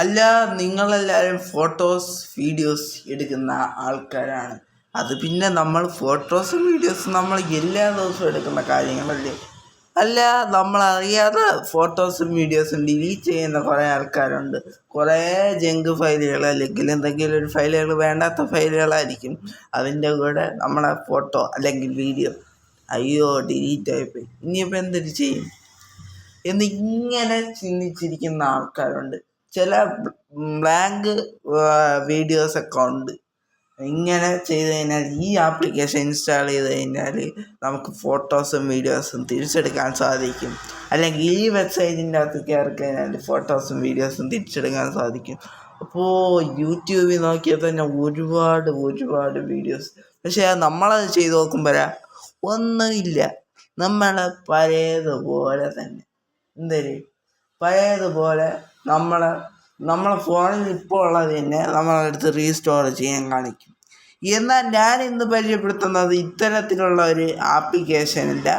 അല്ല നിങ്ങളെല്ലാവരും photos videos എടുക്കുന്ന ആൾക്കാരാണ്. അത് പിന്നെ നമ്മൾ ഫോട്ടോസും വീഡിയോസും നമ്മൾ എല്ലാ ദിവസവും എടുക്കുന്ന കാര്യങ്ങളല്ലേ? അല്ല നമ്മളറിയാതെ ഫോട്ടോസും വീഡിയോസും ഡിലീറ്റ് ചെയ്യുന്ന കുറേ ആൾക്കാരുണ്ട്. കുറേ ജങ്ക് ഫയലുകൾ അല്ലെങ്കിൽ എന്തെങ്കിലും ഒരു ഫയലുകൾ വേണ്ടാത്ത ഫയലുകളായിരിക്കും അതിന്റെ കൂടെ നമ്മളെ ഫോട്ടോ അല്ലെങ്കിൽ വീഡിയോ. അയ്യോ ഡിലീറ്റ് ആയിപ്പോയി ഇനിയിപ്പോൾ എന്തൊരു ചെയ്യും? എന്നിങ്ങനെ ചിന്തിച്ചിരിക്കുന്ന ആൾക്കാരുണ്ട്. ചില ബ്ലാങ്ക് വീഡിയോസ് ഒക്കെ ഉണ്ട്. ഇങ്ങനെ ചെയ്ത് കഴിഞ്ഞാൽ ഈ ആപ്ലിക്കേഷൻ ഇൻസ്റ്റാൾ ചെയ്ത് കഴിഞ്ഞാൽ നമുക്ക് ഫോട്ടോസും വീഡിയോസും തിരിച്ചെടുക്കാൻ സാധിക്കും. അല്ലെങ്കിൽ ഈ വെബ്സൈറ്റിന്റെ അകത്ത് കയറി കഴിഞ്ഞാൽ ഫോട്ടോസും വീഡിയോസും തിരിച്ചെടുക്കാൻ സാധിക്കും. അപ്പോൾ യൂട്യൂബിൽ നോക്കിയാൽ തന്നെ ഒരുപാട് ഒരുപാട് വീഡിയോസ് പക്ഷേ നമ്മളത് ചെയ്ത് നോക്കുമ്പോഴാ ഒന്നുമില്ല നമ്മൾ പഴയതുപോലെ തന്നെ. എന്തേ പഴയതുപോലെ നമ്മൾ നമ്മളെ ഫോണിൽ ഇപ്പോൾ ഉള്ളതിനെ നമ്മളെടുത്ത് റീസ്റ്റോർ ചെയ്യാൻ കാണിക്കും. എന്നാൽ ഞാൻ ഇന്ന് പരിചയപ്പെടുത്തുന്നത് ഇത്തരത്തിലുള്ള ഒരു ആപ്ലിക്കേഷനിന്റെ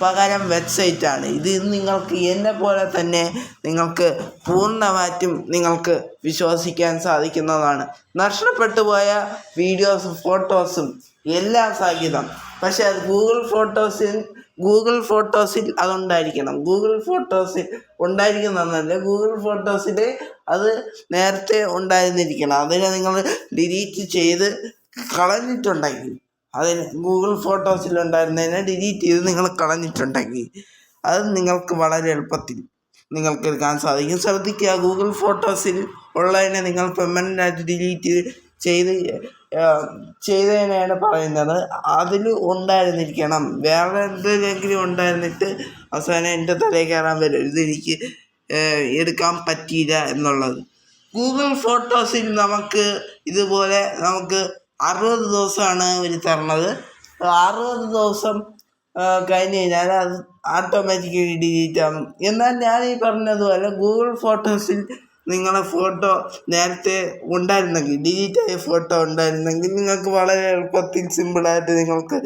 പകരം വെബ്സൈറ്റാണ് ഇത് നിങ്ങൾക്ക് എന്നെ പോലെ തന്നെ നിങ്ങൾക്ക് പൂർണമായിട്ടും നിങ്ങൾക്ക് വിശ്വസിക്കാൻ സാധിക്കുന്നതാണ്. നഷ്ടപ്പെട്ടു പോയ വീഡിയോസും ഫോട്ടോസും എല്ലാം സഹിതം പക്ഷേ അത് ഗൂഗിൾ ഫോട്ടോസിൽ ഗൂഗിൾ ഫോട്ടോസിൽ അതുണ്ടായിരിക്കണം. ഗൂഗിൾ ഫോട്ടോസിൽ ഉണ്ടായിരിക്കുന്നതെന്നല്ല ഗൂഗിൾ ഫോട്ടോസിൽ അത് നേരത്തെ ഉണ്ടായിരുന്നിരിക്കണം. അതിനെ നിങ്ങൾ ഡിലീറ്റ് ചെയ്ത് കളഞ്ഞിട്ടുണ്ടെങ്കിൽ അതിന് ഗൂഗിൾ ഫോട്ടോസിൽ ഉണ്ടായിരുന്നതിനെ ഡിലീറ്റ് ചെയ്ത് നിങ്ങൾ കളഞ്ഞിട്ടുണ്ടെങ്കിൽ അത് നിങ്ങൾക്ക് വളരെ എളുപ്പത്തിൽ നിങ്ങൾക്ക് എടുക്കാൻ സാധിക്കും. ശ്രദ്ധിക്കുക ഗൂഗിൾ ഫോട്ടോസിൽ ഉള്ളതിനെ നിങ്ങൾ പെർമനന്റായിട്ട് ഡിലീറ്റ് ചെയ്ത് ചെയ്തതിനെയാണ് പറയുന്നത്. അതിൽ ഉണ്ടായിരുന്നിരിക്കണം. വേറെ എന്തെങ്കിലും ഉണ്ടായിരുന്നിട്ട് അവസാനം എന്റെ തലയിൽ കയറാൻ വരും. ഇതെനിക്ക് എടുക്കാൻ പറ്റിയില്ല എന്നുള്ളത്. ഗൂഗിൾ ഫോട്ടോസിൽ നമുക്ക് ഇതുപോലെ നമുക്ക് അറുപത് ദിവസമാണ് അവർ തരണത്. അറുപത് ദിവസം കഴിഞ്ഞ് കഴിഞ്ഞാൽ അത് ഓട്ടോമാറ്റിക്കലി ഡിലീറ്റ് ആകും എന്നാൽ ഞാൻ ഈ പറഞ്ഞതുപോലെ ഗൂഗിൾ ഫോട്ടോസിൽ നിങ്ങളെ ഫോട്ടോ നേരത്തെ ഉണ്ടായിരുന്നെങ്കിൽ ഡിലീറ്റ് ആയ ഫോട്ടോ ഉണ്ടായിരുന്നെങ്കിൽ നിങ്ങൾക്ക് വളരെ എളുപ്പത്തിൽ സിമ്പിളായിട്ട് നിങ്ങൾക്ക്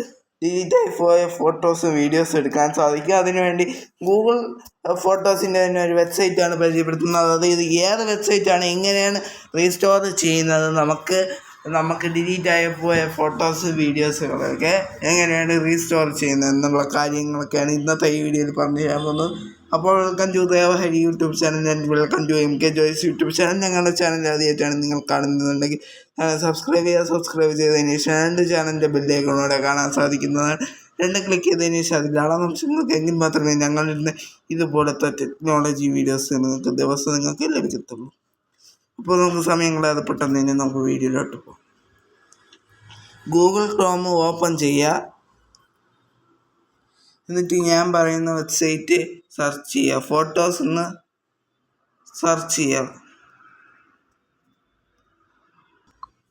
ഡിലീറ്റ് ആയി പോയ ഫോട്ടോസും വീഡിയോസും എടുക്കാൻ സാധിക്കും. അതിനുവേണ്ടി ഗൂഗിൾ ഫോട്ടോസിന്റെ തന്നെ ഒരു വെബ്സൈറ്റാണ് പരിചയപ്പെടുത്തുന്നത്. അത് ഇത് ഏത് വെബ്സൈറ്റാണ് എങ്ങനെയാണ് റീസ്റ്റോർ ചെയ്യുന്നത് നമുക്ക് നമുക്ക് ഡിലീറ്റ് ആയി പോയ ഫോട്ടോസ് വീഡിയോസുകളൊക്കെ എങ്ങനെയാണ് റീസ്റ്റോർ ചെയ്യുന്നത് എന്നുള്ള കാര്യങ്ങളൊക്കെയാണ് ഇന്നത്തെ ഈ വീഡിയോയിൽ പറഞ്ഞു തരാൻ പോകുന്നത് അപ്പോൾ welcome to Devahari YouTube channel ഞാൻ welcome to M K Joyce YouTube channel ഞങ്ങളുടെ ചാനൽ ആദ്യമായിട്ടാണ് നിങ്ങൾ കാണുന്നുണ്ടെങ്കിൽ സബ്സ്ക്രൈബ് ചെയ്യുക. സബ്സ്ക്രൈബ് ചെയ്തതിന് ശേഷം രണ്ട് ചാനലിന്റെ ബെല്ലേക്കണോടെ കാണാൻ സാധിക്കുന്നതാണ്. രണ്ട് ക്ലിക്ക് ചെയ്തതിന് ശേഷം അതിൽ ധാരാളം അംശങ്ങൾക്ക് എങ്കിൽ മാത്രമേ ഞങ്ങളിരുന്ന് ഇതുപോലത്തെ ടെക്നോളജി വീഡിയോസ് നിങ്ങൾക്ക് ദിവസം നിങ്ങൾക്ക് ലഭിക്കത്തുള്ളൂ. അപ്പോൾ നമുക്ക് സമയം കളയാതെ പെട്ടെന്ന് തന്നെ നമുക്ക് വീഡിയോയിലോട്ട് പോകാം. ഗൂഗിൾ ക്രോം ഓപ്പൺ ചെയ്യുക. എന്നിട്ട് ഞാൻ പറയുന്ന വെബ്സൈറ്റ് സെർച്ച് ചെയ്യുക ഫോട്ടോസ് എന്ന് സെർച്ച് ചെയ്യുക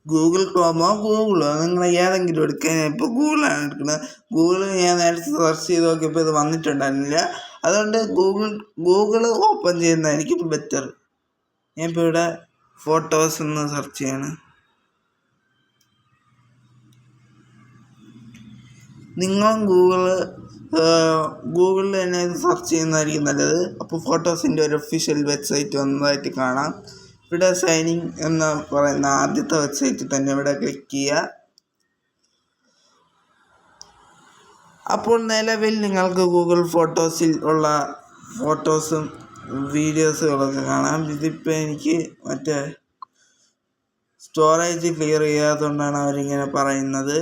ഗൂഗിൾ ക്രോമോ ഗൂഗിളോ നിങ്ങൾ ഏതെങ്കിലും എടുക്കുക ഇപ്പോൾ ഗൂഗിളാണ് എടുക്കുന്നത്. ഗൂഗിൾ ഞാൻ നേരത്തെ സെർച്ച് ചെയ്ത് നോക്കിയപ്പോൾ ഇത് വന്നിട്ടുണ്ടായിരുന്നില്ല. അതുകൊണ്ട് ഗൂഗിൾ ഗൂഗിൾ ഓപ്പൺ ചെയ്യുന്നതായിരിക്കും ബെറ്റർ ഞാൻ ഇപ്പോൾ ഇവിടെ ഫോട്ടോസ് എന്ന് സെർച്ച് ചെയ്യാണ്. നിങ്ങളും ഗൂഗിൾ ഗൂഗിളിൽ തന്നെ സെർച്ച് ചെയ്യുന്നതായിരിക്കും നല്ലത്. അപ്പോൾ ഫോട്ടോസിന്റെ ഒരു ഒഫീഷ്യൽ വെബ്സൈറ്റ് വന്നതായിട്ട് കാണാം. ഇവിടെ സൈനിങ് എന്ന് പറയുന്ന ആദ്യത്തെ വെബ്സൈറ്റിൽ തന്നെ ഇവിടെ ക്ലിക്ക് ചെയ്യുക. അപ്പോൾ നിലവിൽ നിങ്ങൾക്ക് ഗൂഗിൾ ഫോട്ടോസിൽ ഉള്ള ഫോട്ടോസും വീഡിയോസുകളൊക്കെ കാണാം. ഇതിപ്പോൾ എനിക്ക് മറ്റേ സ്റ്റോറേജ് ക്ലിയർ ചെയ്യാത്തതുകൊണ്ടാണ് അവരിങ്ങനെ പറയുന്നത്.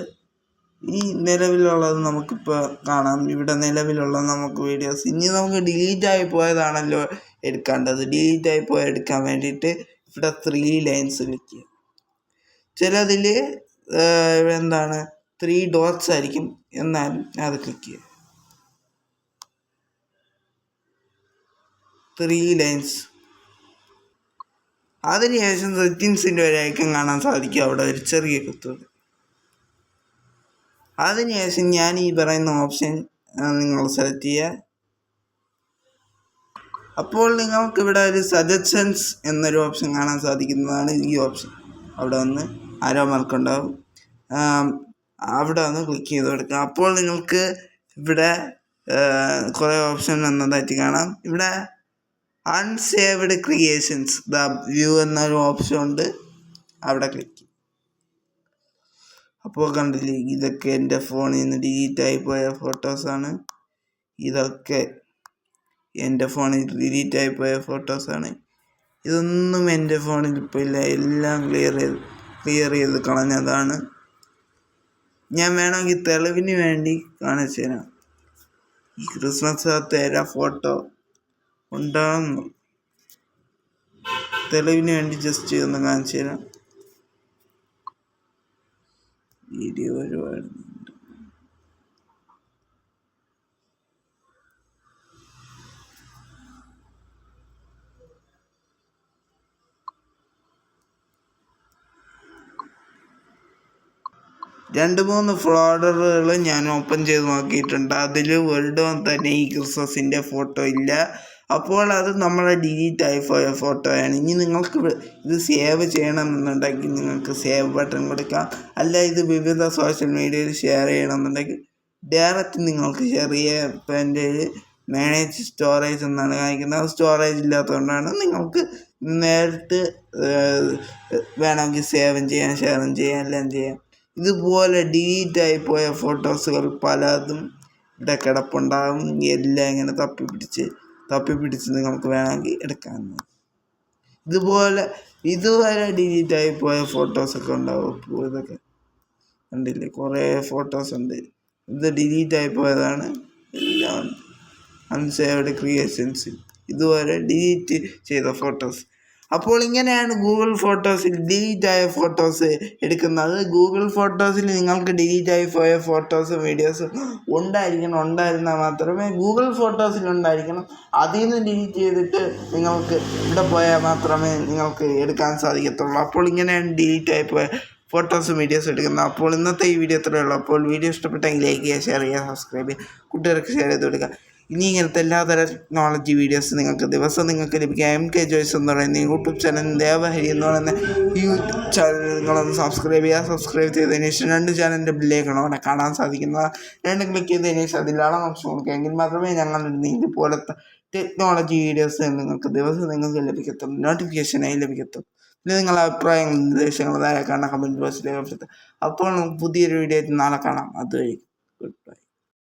ഈ നിലവിലുള്ളത് നമുക്കിപ്പോൾ കാണാം. ഇവിടെ നിലവിലുള്ള നമുക്ക് വീഡിയോസ് ഇനി നമുക്ക് ഡിലീറ്റ് ആയി പോയതാണല്ലോ എടുക്കേണ്ടത്. ഡിലീറ്റ് ആയി പോയ എടുക്കാൻ വേണ്ടിയിട്ട് ഇവിടെ ത്രീ ലൈൻസ് വയ്ക്കുക ചിലതിൽ എന്താണ് ത്രീ ഡോട്ട്സ് ആയിരിക്കും എന്നാലും അത് ക്ലിക്ക് ചെയ്യുക. ത്രീ ലൈൻസ് അതിനുശേഷം സെറ്റിങ്സിന്റെ ഒരു ഐക്കം കാണാൻ സാധിക്കും അവിടെ ഒരു ചെറിയ കുത്തുണ്ട് അതിനുശേഷം ഞാൻ ഈ പറയുന്ന ഓപ്ഷൻ നിങ്ങൾ സെലക്ട് ചെയ്യുക. അപ്പോൾ നിങ്ങൾക്ക് ഇവിടെ ഒരു സജഷൻസ് എന്നൊരു ഓപ്ഷൻ കാണാൻ സാധിക്കുന്നതാണ് ഈ ഓപ്ഷൻ അവിടെ വന്ന് ആരോ മാർക്കുണ്ടാവും അവിടെ വന്ന് ക്ലിക്ക് ചെയ്ത് കൊടുക്കുക. അപ്പോൾ നിങ്ങൾക്ക് ഇവിടെ കുറേ ഓപ്ഷൻ വന്നതായിട്ട് കാണാം. ഇവിടെ അൺസേവ്ഡ് ക്രിയേഷൻസ് ദ വ്യൂ എന്നൊരു ഓപ്ഷൻ ഉണ്ട്. അവിടെ ക്ലിക്ക് അപ്പോൾ കണ്ടില്ലേ ഇതൊക്കെ എന്റെ ഫോണിൽ നിന്ന് ഡിലീറ്റ് ആയി പോയ ഫോട്ടോസാണ് ഇതൊക്കെ എന്റെ ഫോണിൽ ഡിലീറ്റ് ആയി പോയ ഫോട്ടോസാണ് ഇതൊന്നും എന്റെ ഫോണിൽ ഇപ്പോൾ ഇല്ല. എല്ലാം ക്ലിയർ ചെയ്ത് ക്ലിയർ ചെയ്ത് കളഞ്ഞതാണ്. ഞാൻ വേണമെങ്കിൽ തെളിവിന് വേണ്ടി കാണിച്ചു തരാം. ഈ ക്രിസ്മസ് തേര ഫോട്ടോ ഉണ്ടാകുന്നു തെളിവിന് വേണ്ടി ജസ്റ്റ് ഒന്ന് കാണിച്ചു തരാം. വീഡിയോ ഒരുപാട് രണ്ട് മൂന്ന് ഫ്ലോഡറുകൾ ഞാൻ ഓപ്പൺ ചെയ്ത് നോക്കിയിട്ടുണ്ട്. അതിൽ ഒരിടവും തന്നെ ഈ ക്രിസ്മസിന്റെ ഫോട്ടോ ഇല്ല. അപ്പോൾ അത് നമ്മളെ ഡിലീറ്റ് ആയി പോയ ഫോട്ടോയാണ് ഇനി നിങ്ങൾക്ക് ഇത് സേവ് ചെയ്യണമെന്നുണ്ടെങ്കിൽ നിങ്ങൾക്ക് സേവ് ബട്ടൺ കൊടുക്കാം. അല്ല ഇത് വിവിധ സോഷ്യൽ മീഡിയയിൽ ഷെയർ ചെയ്യണമെന്നുണ്ടെങ്കിൽ ഡയറക്റ്റ് നിങ്ങൾക്ക് ഷെയർ ചെയ്യാം ഇപ്പം എന്റെ മാനേജ് സ്റ്റോറേജ് എന്നാണ് കാണിക്കുന്നത്. സ്റ്റോറേജ് ഇല്ലാത്തതുകൊണ്ടാണ് നിങ്ങൾക്ക് നേരിട്ട് വേണമെങ്കിൽ സേവും ചെയ്യാം ഷെയറും ചെയ്യാം എല്ലാം ചെയ്യാം. ഇതുപോലെ ഡിലീറ്റ് ആയി പോയ ഫോട്ടോസുകൾ പലതും ഇവിടെ കിടപ്പുണ്ടാകും. എല്ലാം ഇങ്ങനെ തപ്പി പിടിച്ച് തപ്പി പിടിച്ച് നിങ്ങൾക്ക് വേണമെങ്കിൽ എടുക്കാവുന്നതാണ് ഇതുപോലെ ഇതുവരെ ഡിലീറ്റ് ആയി പോയ ഫോട്ടോസൊക്കെ ഉണ്ടാവും ഇതൊക്കെ. കണ്ടില്ലേ? കുറേ ഫോട്ടോസ് ഉണ്ട്. ഇത് ഡിലീറ്റ് ആയി പോയതാണ് എല്ലാം അൺസേവ്ഡ് ക്രിയേഷൻസ് ഇതുവരെ ഡിലീറ്റ് ചെയ്ത ഫോട്ടോസ് അപ്പോൾ ഇങ്ങനെയാണ് ഗൂഗിൾ ഫോട്ടോസിൽ ഡിലീറ്റ് ആയ ഫോട്ടോസ് എടുക്കുന്നത്. ഗൂഗിൾ ഫോട്ടോസിൽ നിങ്ങൾക്ക് ഡിലീറ്റ് ആയി പോയ ഫോട്ടോസും വീഡിയോസും ഉണ്ടായിരിക്കണം. ഉണ്ടായിരുന്നാൽ മാത്രമേ ഗൂഗിൾ ഫോട്ടോസിൽ ഉണ്ടായിരിക്കണം. അതിൽ നിന്ന് ഡിലീറ്റ് ചെയ്തിട്ട് നിങ്ങൾക്ക് ഇവിടെ പോയാൽ മാത്രമേ നിങ്ങൾക്ക് എടുക്കാൻ സാധിക്കത്തുള്ളൂ. അപ്പോൾ ഇങ്ങനെയാണ് ഡിലീറ്റ് ആയി പോയ ഫോട്ടോസും വീഡിയോസും എടുക്കുന്നത്. അപ്പോൾ ഇന്നത്തെ ഈ വീഡിയോ ഇത്രയേ ഉള്ളൂ. അപ്പോൾ വീഡിയോ ഇഷ്ടപ്പെട്ടെങ്കിൽ ലൈക്ക് ചെയ്യുക ഷെയർ ചെയ്യുക സബ്സ്ക്രൈബ് ചെയ്യുക. കുട്ടികൾക്ക് ഷെയർ ചെയ്ത് കൊടുക്കുക. ഇനി ഇങ്ങനത്തെ എല്ലാതര ടെക്നോളജി വീഡിയോസ് നിങ്ങൾക്ക് ദിവസം നിങ്ങൾക്ക് ലഭിക്കുക എം കെ ജോയ്സ് എന്ന് പറയുന്ന യൂട്യൂബ് ചാനൽ ദേവഹരി എന്ന് പറയുന്ന യൂട്യൂബ് ചാനൽ നിങ്ങളൊന്ന് സബ്സ്ക്രൈബ് ചെയ്യുക. സബ്സ്ക്രൈബ് ചെയ്തതിന് ശേഷം രണ്ട് ചാനലിന്റെ ബില്ലേക്കാണ് അവിടെ കാണാൻ സാധിക്കുന്നത്. രണ്ട് ക്ലിക്ക് ചെയ്തതിന് ശേഷം അതിലാണ് ഓപ്ഷൻ കൊടുക്കുക എങ്കിൽ മാത്രമേ ഞങ്ങൾ ഇതുപോലത്തെ ടെക്നോളജി വീഡിയോസ് നിങ്ങൾക്ക് ദിവസം നിങ്ങൾക്ക് ലഭിക്കത്തുള്ളൂ. നോട്ടിഫിക്കേഷനായി ലഭിക്കത്തുള്ളൂ. പിന്നെ നിങ്ങളുടെ അഭിപ്രായങ്ങൾ നിർദ്ദേശങ്ങൾ താഴെ കാണാൻ കമന്റ് ബോക്സിലേക്ക് അപ്പോൾ പുതിയൊരു വീഡിയോ നാളെ കാണാം. അതുവഴി ഗുഡ് ബൈ